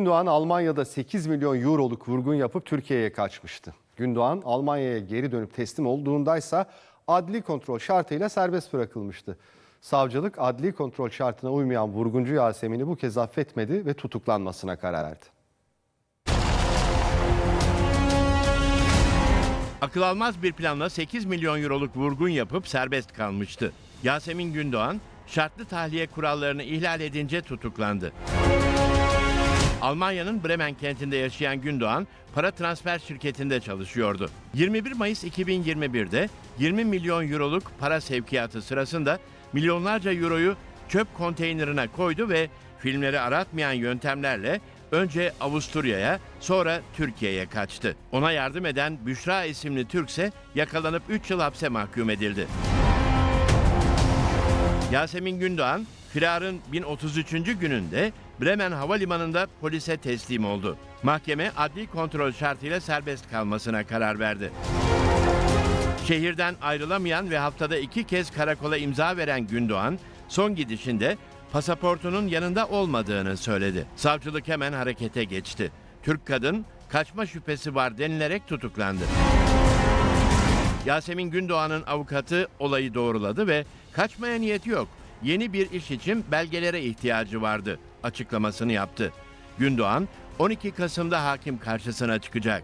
Gündoğan Almanya'da 8 milyon euroluk vurgun yapıp Türkiye'ye kaçmıştı. Gündoğan Almanya'ya geri dönüp teslim olduğundaysa adli kontrol şartıyla serbest bırakılmıştı. Savcılık adli kontrol şartına uymayan vurguncu Yasemin'i bu kez affetmedi ve tutuklanmasına karar verdi. Akıl almaz bir planla 8 milyon euroluk vurgun yapıp serbest kalmıştı. Yasemin Gündoğan şartlı tahliye kurallarını ihlal edince tutuklandı. Almanya'nın Bremen kentinde yaşayan Gündoğan para transfer şirketinde çalışıyordu. 21 Mayıs 2021'de 20 milyon euroluk para sevkiyatı sırasında milyonlarca euroyu çöp konteynerine koydu ve filmleri aratmayan yöntemlerle önce Avusturya'ya sonra Türkiye'ye kaçtı. Ona yardım eden Büşra isimli Türk ise yakalanıp 3 yıl hapse mahkum edildi. Yasemin Gündoğan, firarın 1033. gününde Bremen Havalimanı'nda polise teslim oldu. Mahkeme adli kontrol şartıyla serbest kalmasına karar verdi. Şehirden ayrılamayan ve haftada iki kez karakola imza veren Gündoğan, son gidişinde pasaportunun yanında olmadığını söyledi. Savcılık hemen harekete geçti. Türk kadın kaçma şüphesi var denilerek tutuklandı. Yasemin Gündoğan'ın avukatı olayı doğruladı ve kaçmaya niyeti yok. Yeni bir iş için belgelere ihtiyacı vardı açıklamasını yaptı. Gündoğan 12 Kasım'da hakim karşısına çıkacak.